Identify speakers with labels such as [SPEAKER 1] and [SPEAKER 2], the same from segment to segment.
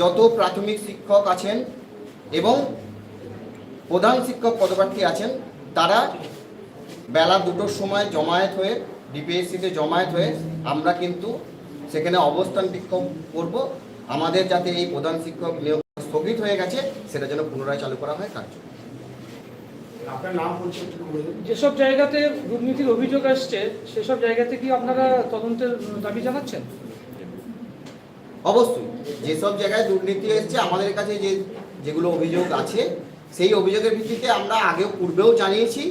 [SPEAKER 1] যত প্রাথমিক শিক্ষক আছেন এবং প্রধান শিক্ষক পদপ্রার্থী আছেন তারা বেলা দুটোর সময় জমায়েত হয়ে ডিপিএসসিতে জমায়েত হয়ে আমরা কিন্তু সেখানে অবস্থান বিক্ষোভ করব। আমাদের যাতে এই প্রধান শিক্ষক নিয়োগ স্থগিত হয়ে গেছে সেটা যেন পুনরায় চালু করা হয় কার্য।
[SPEAKER 2] যেসব জায়গাতে দুর্নীতির অভিযোগ আসছে সেসব জায়গাতে কি আপনারা তদন্তের দাবি জানাচ্ছেন?
[SPEAKER 1] অবশ্যই, যেসব জায়গায় দুর্নীতি এসছে, আমাদের কাছে যে, যেগুলো অভিযোগ আছে, সেই অভিযোগের ভিত্তিতে আমরা আগেও পূর্বেও জানিয়েছি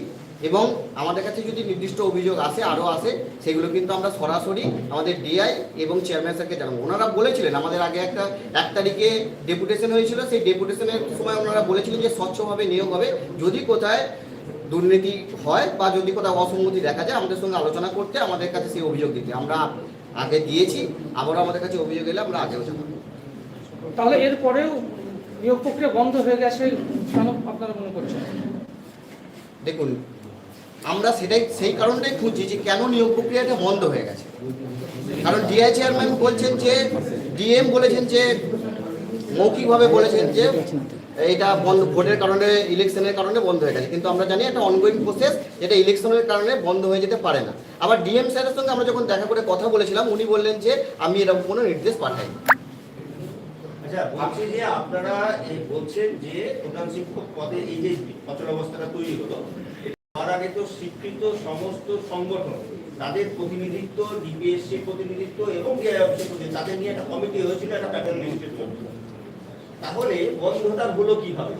[SPEAKER 1] এবং আমাদের কাছে যদি নির্দিষ্ট অভিযোগ আসে, আরও আসে, সেগুলো কিন্তু আমরা সরাসরি আমাদের ডিআই এবং চেয়ারম্যান স্যারকে জানাব। ওনারা বলেছিলেন, আমাদের আগে একটা, এক তারিখে ডেপুটেশন হয়েছিল, সেই ডেপুটেশনের সময় ওনারা বলেছিলেন যে স্বচ্ছভাবে নিয়োগ হবে। যদি কোথায় দুর্নীতি হয় বা যদি কোথাও অসঙ্গতি দেখা যায়, আমাদের সঙ্গে আলোচনা করতে আমাদের কাছে সেই অভিযোগ দিতে। আমরা আগে দিয়েছি আবারও আমাদের কাছে অভিযোগ এলে আমরা আগেও জানাব।
[SPEAKER 2] তাহলে এরপরেও নিয়োগ প্রক্রিয়া বন্ধ হয়ে গেছে কেন আপনারা মনে করছেন?
[SPEAKER 1] দেখুন আমরা সেটাই সেই কারণটাই খুঁজছি যে কেন নিয়োগ প্রক্রিয়াটা বন্ধ হয়ে গেছে। কারণ ডিআই চেয়ারম্যান বলছেন যে ডিএম বলেছেন যে মৌখিকভাবে বলেছেন যে এটা বন্ধ, ভোটের কারণে, ইলেকশনের কারণে বন্ধ হয়ে গেছে। কিন্তু আমরা জানি একটা অনগোয়িং প্রসেস এটা ইলেকশনের কারণে বন্ধ হয়ে যেতে পারে না। আবার ডিএম স্যারের সঙ্গে আমরা যখন দেখা করে কথা বলেছিলাম, উনি বললেন যে, আমি এরকম কোনো নির্দেশ পাঠাই
[SPEAKER 3] আচ্ছা বলছি যে আপনারা এই বলছেন যে, প্রধান শিক্ষক পদে তৈরি আগে তো স্বীকৃত সমস্ত সংগঠন, তাদের প্রতিনিধিত্ব প্রতিনিধিত্ব এবং তাদের নিয়ে একটা কমিটি হয়েছিল, একটা তাহলে বন্ধটা হলো কীভাবে?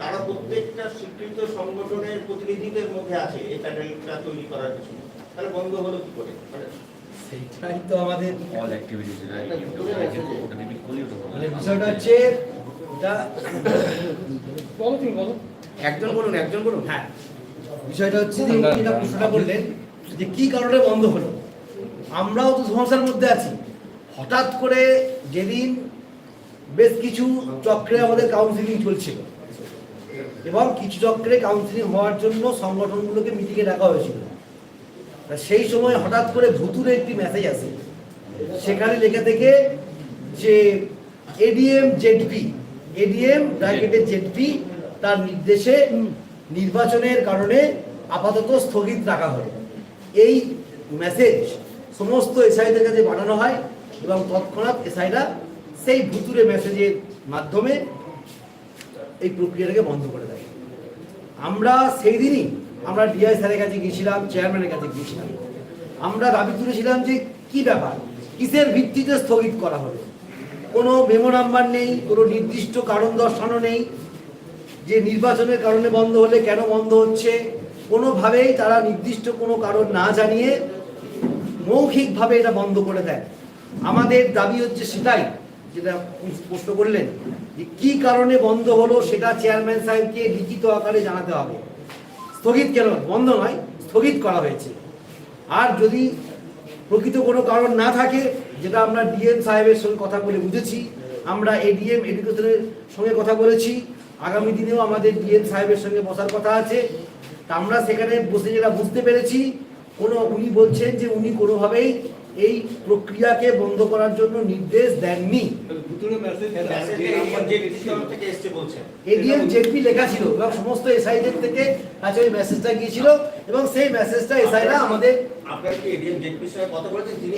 [SPEAKER 3] তারা প্রত্যেকটা স্বীকৃত সংগঠনের প্রতিনিধিদের মধ্যে আছে এই প্যানেলটা তৈরি করার পিছনে। তাহলে বন্ধ হলো কি করে? মানে
[SPEAKER 4] সেইটাই তো আমাদের মানে বিষয়টা হচ্ছে এটা
[SPEAKER 2] বলো তুমি বলো।
[SPEAKER 5] একজন বলুন একজন বলুন।
[SPEAKER 4] হ্যাঁ। বিষয়টা হচ্ছে যে যেটা প্রশ্নটা করলেন যে কি কারণে বন্ধ হলো? আমরাও তো সমস্যার মধ্যে আছি। হঠাৎ করে যেদিন বেশ কিছু চক্রে আমাদের কাউন্সিলিং চলছিল। এবং কিছু চক্রে কাউন্সিলিং হওয়ার জন্য সংগঠনগুলোকে মিটিংয়ে ডাকা হয়েছিল। সেই সময় হঠাৎ করে ভুতুরে একটি মেসেজ আসে। সেখানে লেখা থেকে যে এডিএম জেডপি এডিএম ব্র্যাকেটের জেডপি তার নির্দেশে নির্বাচনের কারণে আপাতত স্থগিত রাখা হয় এই মেসেজ সমস্ত এসআইদের কাছে পাঠানো হয় এবং তৎক্ষণাৎ এসআইরা সেই ভুতুরে মেসেজের মাধ্যমে এই প্রক্রিয়াটাকে বন্ধ করে দেয়। আমরা সেই দিনই আমরা ডিআই স্যারের কাছে গিয়েছিলাম চেয়ারম্যানের কাছে গিয়েছিলাম। আমরা দাবি তুলেছিলাম যে কি ব্যাপার? কিসের ভিত্তিতে স্থগিত করা হলো কোনো মেমো নাম্বার নেই, কোনো নির্দিষ্ট কারণ দর্শানো নেই। যে নির্বাচনের কারণে বন্ধ হলে কেন বন্ধ হচ্ছে? কোনোভাবেই তারা নির্দিষ্ট কোনো কারণ না জানিয়ে মৌখিকভাবে এটা বন্ধ করে দেয়। আমাদের দাবি হচ্ছে সেটাই। যেটা প্রশ্ন করলেন যে কি কারণে বন্ধ হলো সেটা চেয়ারম্যান সাহেবকে লিখিত আকারে জানাতে হবে। স্থগিত কেন? বন্ধ নয়, স্থগিত করা হয়েছে। আর যদি প্রকৃত কোনো কারণ না থাকে, যেটা আমরা ডিএম সাহেবের সঙ্গে কথা বলে বুঝেছি, আমরা এডিএম এডুকেশনের সঙ্গে কথা বলেছি, আগামী দিনেও আমাদের ডিএম সাহেবের সঙ্গে বসার কথা আছে। তা আমরা সেখানে বসে যেটা বুঝতে পেরেছি, কোনো উনি বলছেন যে উনি কোনোভাবেই এই প্রক্রিয়াকে বন্ধ করার জন্য নির্দেশ দেননি।
[SPEAKER 3] এডিএম থেকে এসছে বলছেন
[SPEAKER 4] জেপি লেখা ছিল এবং সমস্ত এসআইদের থেকে কাছে ওই মেসেজটা গিয়েছিল এবং সেই মেসেজটা এসআইরা আমাদের
[SPEAKER 3] এডিএম সঙ্গে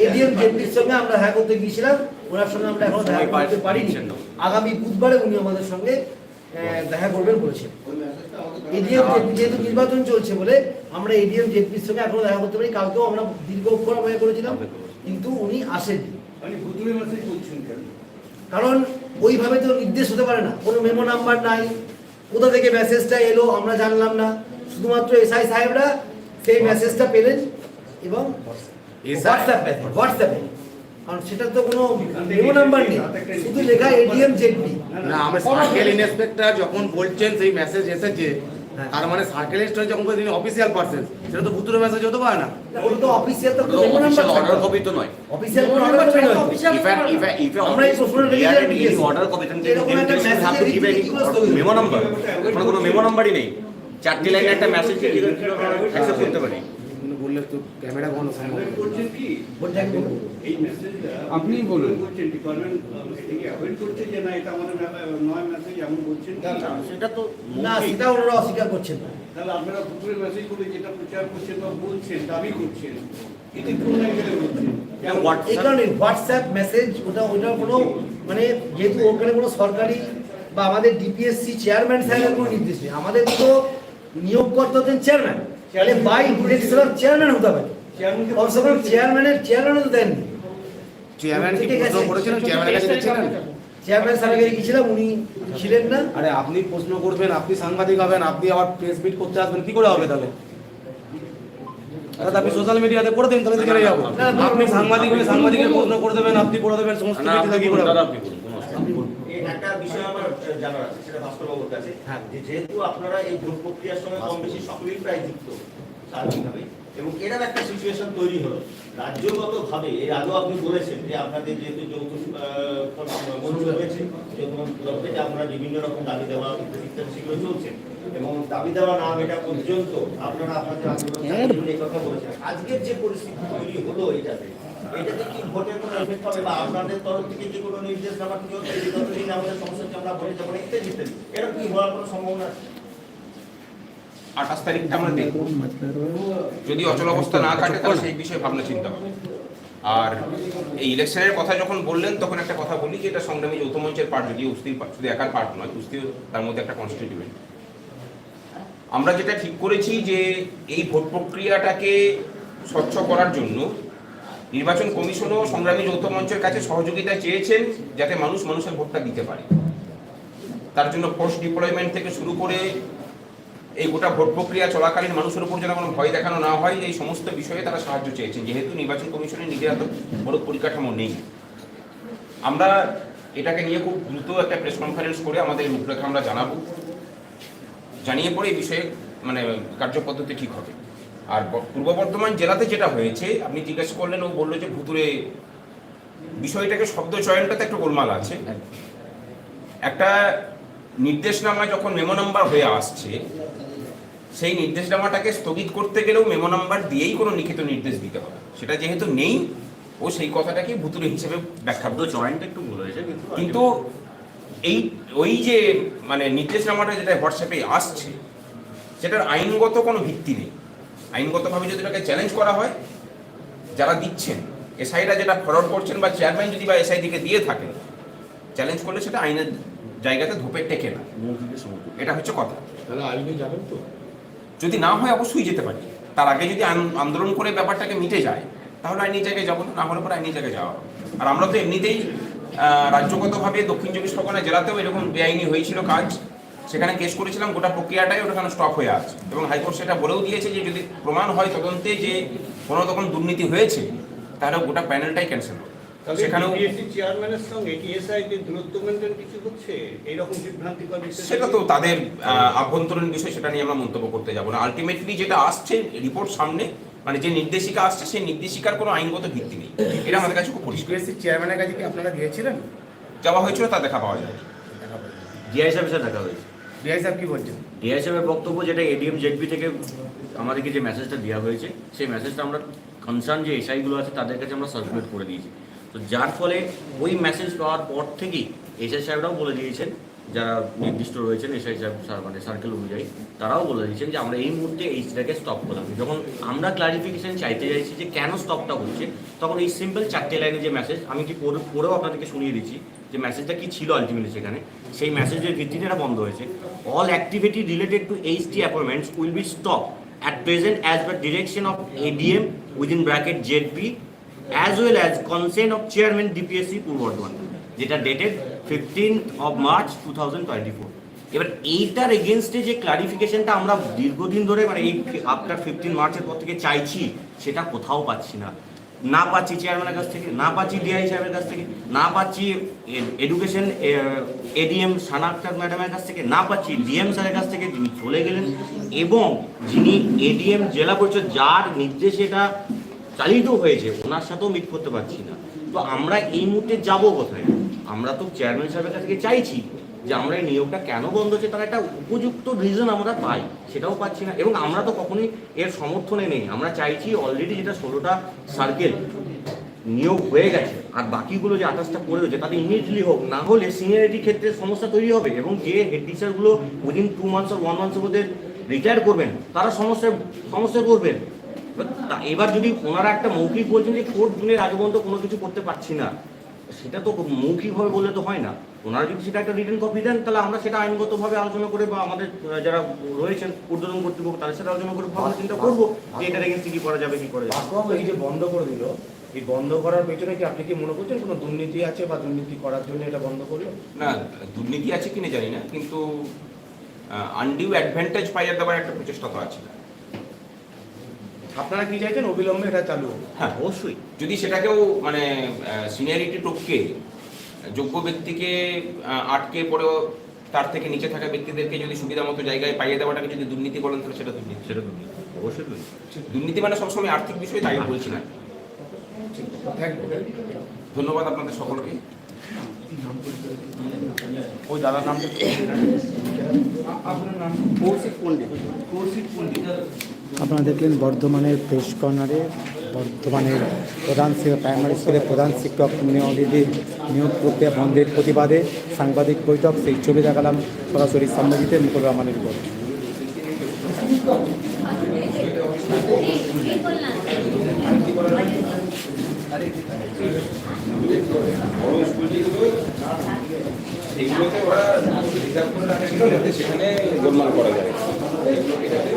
[SPEAKER 4] এডিএম জেপির আমরা দেখা করতে গিয়েছিলাম ওনার সঙ্গে আমরা এখনও দেখা করতে পারিনি। আগামী বুধবারে উনি আমাদের সঙ্গে দেখা করবেন বলেছেন। এডিএম যেহেতু নির্বাচন চলছে বলে আমরা এডিএম জেপির সঙ্গে এখনও দেখা করতে পারি। কালকেও আমরা দীর্ঘক্ষণ অপেক্ষা করেছিলাম কিন্তু উনি আসেননি।
[SPEAKER 5] মানে
[SPEAKER 4] কারণ ওইভাবে তো নির্দেশ হতে পারে না। কোনো মেমো নাম্বার নাই কোথা থেকে মেসেজটা এলো আমরা জানলাম না। শুধুমাত্র এসআই সাহেবরা সেই মেসেজটা পেলেন এবং হোয়াটসঅ্যাপে হোয়াটসঅ্যাপে কারণ সেটা তো কোনো মেমো নাম্বার নেই শুধু লেখা এডিএম জেডপি
[SPEAKER 5] না আমার সার্কেল ইন্সপেক্টর যখন বলছেন সেই মেসেজ এসেছে।
[SPEAKER 4] হ্যাঁ।
[SPEAKER 5] তার মানে সার্কেল ইন্সপেক্টর যখন তিনি অফিসিয়াল পারসন সেটা তো ভুতুরে মেসেজ হতে পারে না।
[SPEAKER 4] ওটা তো অফিসিয়াল তো মেমো নাম্বার
[SPEAKER 6] অর্ডার কপি তো নয়।
[SPEAKER 4] অফিসিয়াল কোনো আমরা এই রেখে দিয়েছি। এরকম একটা?
[SPEAKER 6] Memo number. কোনো কোনো মেমো নাম্বারই নেই। চারটি লাইনে একটা মেসেজ অ্যাকসেপ্ট করতে পারি।
[SPEAKER 5] বললে তো ক্যামেরা কোনো সম্ভব
[SPEAKER 7] অ্যাভয়েড করছেন কি
[SPEAKER 4] বলতে
[SPEAKER 7] এই মেসেজটা
[SPEAKER 2] আপনি বলুন।
[SPEAKER 7] করছেন ডিপার্টমেন্ট এটাকে অ্যাভয়েড করছে না এটা আমাদের ব্যাপার- নয় মেসেজ এমন বলছেন
[SPEAKER 6] সেটা তো
[SPEAKER 4] না সেটা ওনারা অস্বীকার করছেন না।
[SPEAKER 7] তাহলে আপনারা পুকুরে মেসেজ করে যেটা প্রচার করছেন বা বলছেন দাবি করছেন এটা কোন অ্যাঙ্গেলে
[SPEAKER 4] এই কারণে হোয়াটসঅ্যাপ মেসেজ ওটা ওটা কোনো মানে যেহেতু ওখানে কোনো সরকারি বা আমাদের ডিপিএসসি চেয়ারম্যান স্যারের কোনো নির্দেশ নেই। আমাদের তো নিয়োগকর্তা হচ্ছেন চেয়ারম্যান তাহলে বাই চেয়ারম্যান হতে হবে। চেয়ারম্যানের চেয়ারম্যানও তো দেননি।
[SPEAKER 5] চেয়ারম্যান কি প্রশ্ন করেছিলেন? চেয়ারম্যানের কাছে গেছিলেন?
[SPEAKER 4] চেয়ারম্যান স্যারের কাছে গিয়েছিলাম উনি ছিলেন না।
[SPEAKER 5] আরে আপনি প্রশ্ন করবেন আপনি সাংবাদিক হবেন আপনি আবার প্রেস মিট করতে আসবেন কি করে হবে তাহলে? আপনি সোশ্যাল মিডিয়াতে করে দিন তাহলে চলে যাব। আপনি সাংবাদিক হয়ে সাংবাদিকের প্রশ্ন করে দেবেন আপনি করে দেবেন সমস্ত কিছু কি করে
[SPEAKER 3] একটা বিষয় আমার জানার আছে সেটা ভাস্করবাবুর কাছে।
[SPEAKER 4] হ্যাঁ।
[SPEAKER 3] যেহেতু আপনারা এই ভোট প্রক্রিয়ার সময় কম বেশি সকলেই প্রায় যুক্ত স্বাভাবিকভাবে এবং এরকম একটা সিচুয়েশন তৈরি হলো। রাজ্যগতভাবে এর আগেও আপনি বলেছেন যে আপনাদের যেহেতু যৌথ মঞ্চ রয়েছে থেকে আপনারা বিভিন্ন রকম দাবি দেওয়া ইত্যাদি ইত্যাদি সেগুলো চলছে। এবং দাবি দেওয়া না এটা পর্যন্ত আপনারা আপনাদের আন্দোলন এই কথা বলেছেন। আজকের যে পরিস্থিতি তৈরি হলো এটাতে এটাতে কি ভোটের
[SPEAKER 8] আঠাশ তারিখটা আমরা দেখব। যদি অচল অবস্থা না থাকে, তাহলে সেই বিষয়ে ভাবনা চিন্তা আর এই ইলেকশনের কথা যখন বললেন, তখন একটা কথা বলি যে এটা সংগ্রামী যৌথ মঞ্চের পার্ট যদি উস্তির শুধু একার পার্ট নয় উস্তির তার মধ্যে একটা কনস্টিটিউয়েন্ট আমরা যেটা ঠিক করেছি যে এই ভোট প্রক্রিয়াটাকে স্বচ্ছ করার জন্য নির্বাচন কমিশনও সংগ্রামী যৌথ মঞ্চের কাছে সহযোগিতা চেয়েছেন যাতে মানুষ মানুষের ভোটটা দিতে পারে। তার জন্য ফোর্স ডিপ্লয়মেন্ট থেকে শুরু করে এই গোটা ভোট প্রক্রিয়া চলাকালীন মানুষের উপর যেন কোনো ভয় দেখানো না হয়, এই সমস্ত বিষয়ে তারা সাহায্য চেয়েছেন। যেহেতু নির্বাচন কমিশনের নিজের এত বড় পরিকাঠামো নেই। আমরা এটাকে নিয়ে খুব দ্রুত একটা প্রেস কনফারেন্স করে আমাদের রূপরেখা আমরা জানাব। জানিয়ে পরে এই বিষয়ে মানে কার্যপদ্ধতি ঠিক হবে। আর পূর্ব বর্ধমান জেলাতে যেটা হয়েছে আপনি জিজ্ঞেস করলেন ও বলল যে ভুতুরে বিষয়টাকে শব্দ চয়নটাতে একটু গোলমাল আছে। একটা নির্দেশনামা যখন মেমো নাম্বার হয়ে আসছে সেই নির্দেশনামাটাকে স্থগিত করতে গেলেও মেমো নাম্বার দিয়েই কোনো লিখিত নির্দেশ দিতে হবে। সেটা যেহেতু নেই ও সেই কথাটাকে ভুতুরে হিসেবে ব্যাখ্যা
[SPEAKER 6] শব্দ জয়েন্টটা একটু ভুল হয়েছে কিন্তু
[SPEAKER 8] এই ওই যে মানে নির্দেশনামাটা যেটা হোয়াটসঅ্যাপে আসছে সেটার আইনগত কোনো ভিত্তি নেই। আইনগতভাবে যদি এটাকে চ্যালেঞ্জ করা হয় যারা দিচ্ছেন এসআইরা যেটা ফরওয়ার্ড করছেন বা চেয়ারম্যান যদি বা এসআই দিকে দিয়ে থাকেন চ্যালেঞ্জ করলে সেটা আইনের জায়গাতে ধোপে টেকে না। এটা হচ্ছে কথা।
[SPEAKER 5] যাবেন তো?
[SPEAKER 8] যদি না হয় অবশ্যই যেতে পারি। তার আগে যদি আন্দোলন করে ব্যাপারটাকে মিটে যায় তাহলে আইনি জায়গায় যাব না হলে পরে আইনি জায়গায় যাওয়া। আর আমরা তো এমনিতেই রাজ্যগতভাবে দক্ষিণ চব্বিশ পরগনা জেলাতেও এরকম বেআইনি হয়েছিল কাজ। সেখানে কেস করেছিলাম গোটা প্রক্রিয়াটাই ওখানে স্টপ হয়ে আছে। এবং হাইকোর্ট সেটা বলেও দিয়েছে যে যদি প্রমাণ হয় তদন্তে যে কোনো রকম দুর্নীতি হয়েছে তাহলে গোটা প্যানেলটাই ক্যান্সেল হবে। সেখানেও
[SPEAKER 7] বিএসসি চেয়ারম্যানের সঙ্গে টিএসআই দূরত্ব মেনটেন কিছু হচ্ছে? এইরকম বিভ্রান্তিকর বিষয়
[SPEAKER 8] সেটা তো তাদের আভ্যন্তরীণ বিষয় সেটা নিয়ে আমরা মন্তব্য করতে যাব না। আলটিমেটলি যেটা আসছে রিপোর্ট সামনে মানে যে নির্দেশিকা আসছে সেই নির্দেশিকার কোনো আইনগত ভিত্তি নেই। এটা আমাদের কাছে খুব পরিষ্কার।
[SPEAKER 5] চেয়ারম্যানের কাছে কি আপনারা গিয়েছিলেন?
[SPEAKER 8] যাওয়া হয়েছিল তা দেখা পাওয়া যায়
[SPEAKER 6] ডিআই সাহেবের সাথে দেখা হয়েছে।
[SPEAKER 5] ডিআই সাহেব কি বলছেন?
[SPEAKER 6] ডিআই সাহেবের বক্তব্য যেটা এডিএম জেডবি থেকে আমাদেরকে যে মেসেজটা দেওয়া হয়েছে, সেই মেসেজটা আমরা কনসার্ন যে এসআইগুলো আছে তাদের কাছে আমরা সার্কুলেট করে দিয়েছি। তো যার ফলে ওই মেসেজ পাওয়ার পর থেকেই এসআই সাহেবরাও বলে দিয়েছেন যারা নির্দিষ্ট রয়েছেন এসআই সাহেব মানে সার্কেল অনুযায়ী, তারাও বলে দিয়েছেন যে আমরা এই মুহূর্তে এইচটাকে স্টপ করলাম। যখন আমরা ক্লারিফিকেশন চাইতে চাইছি যে কেন স্টপটা হচ্ছে, তখন এই সিম্পল চারটে লাইনে যে মেসেজ আমি কি পড়েও আপনাদেরকে শুনিয়ে দিচ্ছি যে মেসেজটা কি ছিল আলটিমেটলি সেখানে। সেই মেসেজের ভিত্তিতে এটা বন্ধ হয়েছে। All activity related to H HT appointments will be stop at present as per direction of ADM within bracket ZP as well as consent of chairman DPSC পূর্ব বর্ধমান। যেটা dated fifteenth of March two thousand twenty four এবার এইটার এগেনস্টে যে ক্লারিফিকেশনটা আমরা দীর্ঘদিন ধরে মানে এই আফটার ফিফটিন মার্চের পর থেকে চাইছি, সেটা কোথাও পাচ্ছি না। না পাচ্ছি চেয়ারম্যানের কাছ থেকে, না পাচ্ছি ডিআই সাহেবের কাছ থেকে, না পাচ্ছি এডুকেশন এডিএম সানা আক্তার ম্যাডামের কাছ থেকে, না পাচ্ছি ডিএম স্যারের কাছ থেকে, যিনি চলে গেলেন এবং যিনি এডিএম জেলা পরিষদ যার নির্দেশে এটা চালিত হয়েছে, ওনার সাথেও মিট করতে পারছি না। তো আমরা এই মুহূর্তে যাব কোথায়? আমরা তো চেয়ারম্যান সাহেবের কাছ থেকে চাইছি যে আমরা এই নিয়োগটা কেন বন্ধ হচ্ছে, তার একটা উপযুক্ত রিজন আমরা পাই, সেটাও পাচ্ছি না। এবং আমরা তো কখনোই এর সমর্থনে নেই আমরা চাইছি অলরেডি যেটা ষোলোটা সার্কেল নিয়োগ হয়ে গেছে, আর বাকিগুলো যে আঠাশটা পড়ে রয়েছে তাদের ইমিডিয়েটলি হোক, না হলে সিনিয়রিটি ক্ষেত্রে সমস্যা তৈরি হবে, এবং যে হেড টিচারগুলো উইদিন টু মান্থস আর ওয়ান মান্থসের মধ্যে রিটায়ার করবেন, তারা সমস্যায় সমস্যায় পড়বেন। এবার যদি ওনারা একটা মৌখিক বলছেন যে ফোর্থ জুনের আগে পর্যন্ত কোনো কিছু করতে পারছি না সেটা তো মৌখিকভাবে বললে তো হয় না। ওনারা যদি সেটা একটা রিটার্ন কপি দেন তাহলে আমরা সেটা আইনগতভাবে আলোচনা করে বা আমাদের যারা রয়েছেন ঊর্ধ্বতন কর্তৃপক্ষ তাদের সাথে আলোচনা করে ভাবনা চিন্তা করব যে এটার এগেন্সে কি করা যাবে কি করা যাবে
[SPEAKER 5] এই যে বন্ধ করে দিল এই বন্ধ করার পেছনে কি আপনি কি মনে করছেন কোনো দুর্নীতি আছে বা দুর্নীতি করার জন্য এটা বন্ধ করল?
[SPEAKER 8] না দুর্নীতি আছে কিনা জানি না কিন্তু আনডিউ অ্যাডভান্টেজ পাইয়ে দেওয়ার একটা প্রচেষ্টা তো আছে
[SPEAKER 5] আপনারা কি চাইছেন? অবিলম্বে এটা চালু হোক।
[SPEAKER 6] হ্যাঁ অবশ্যই।
[SPEAKER 8] যদি সেটাকেও মানে সিনিয়রিটি টপকে যোগ্য ব্যক্তিকে আটকে পরেও তার থেকে নিচে থাকা ব্যক্তিদেরকে যদি সুবিধা মতো জায়গায় পাইয়ে দেওয়াটাকে যদি দুর্নীতি বলেন তাহলে সেটা দুর্নীতি।
[SPEAKER 6] সেটা তো নেই। অবশ্যই।
[SPEAKER 8] দুর্নীতি। মানে সবসময় আর্থিক বিষয় তাই আমি বলছি না। ধন্যবাদ আপনাদের সকলকে।
[SPEAKER 5] ওই দাদার নামটা কি?
[SPEAKER 2] আপনার নাম
[SPEAKER 1] কৌশিক পণ্ডিত।
[SPEAKER 2] কৌশিক পণ্ডিত।
[SPEAKER 9] আপনারা দেখলেন বর্ধমানের প্রেস কর্নারে বর্ধমানের প্রধান শিক্ষক প্রাইমারি স্কুলের প্রধান শিক্ষক নিয়োগীদের নিয়োগ প্রক্রিয়া বন্ধের প্রতিবাদে সাংবাদিক বৈঠক, সেই ছবি দেখালাম সরাসরি সম্মেলিতে মুকুল রহমানের উপর।
[SPEAKER 8] ওরা সেখানে গোলমাল করা যায়।